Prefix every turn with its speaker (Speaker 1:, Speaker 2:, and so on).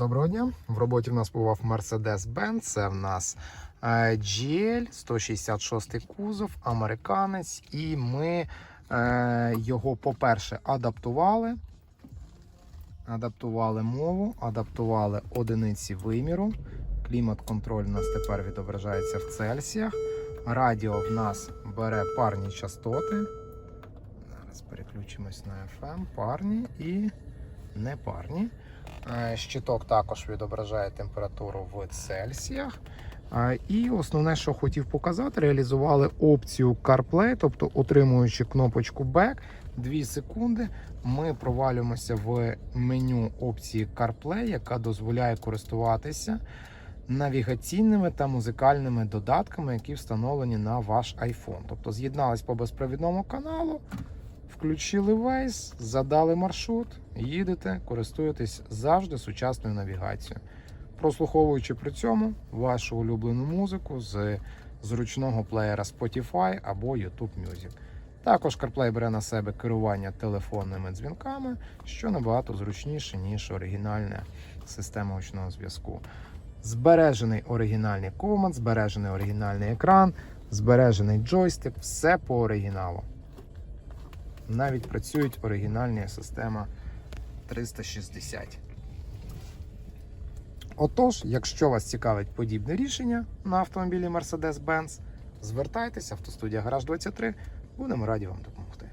Speaker 1: Доброго дня. В роботі в нас побував Mercedes-Benz. Це в нас е, GL 166 кузов, американець. І ми е, його, по-перше, адаптували. Адаптували мову, адаптували одиниці виміру. Клімат-контроль у нас тепер відображається в Цельсіях. Радіо в нас бере парні частоти. Зараз переключимось на FM. Парні і непарні. Е, Щиток також відображає температуру в Цельсіях. Е, І основне, що хотів показати, реалізували опцію CarPlay, тобто отримуючи кнопочку Back 2 секунди, ми провалюємося в меню опції CarPlay, яка дозволяє користуватися навігаційними та музикальними додатками, які встановлені на ваш iPhone. Тобто з'єднались по безпровідному каналу, включили Waze, задали маршрут, їдете, користуєтесь завжди сучасною навігацією, прослуховуючи при цьому вашу улюблену музику з зручного плеєра Spotify або YouTube Music. Також CarPlay бере на себе керування телефонними дзвінками, що набагато зручніше, ніж оригінальна система гучного зв'язку. Збережений оригінальний команд, збережений оригінальний екран, збережений джойстик, все по оригіналу. Навіть працюють оригінальна система 360. Отож, якщо вас цікавить подібне рішення на автомобілі Mercedes-Benz, звертайтеся автостудія Гараж 23, будемо раді вам допомогти.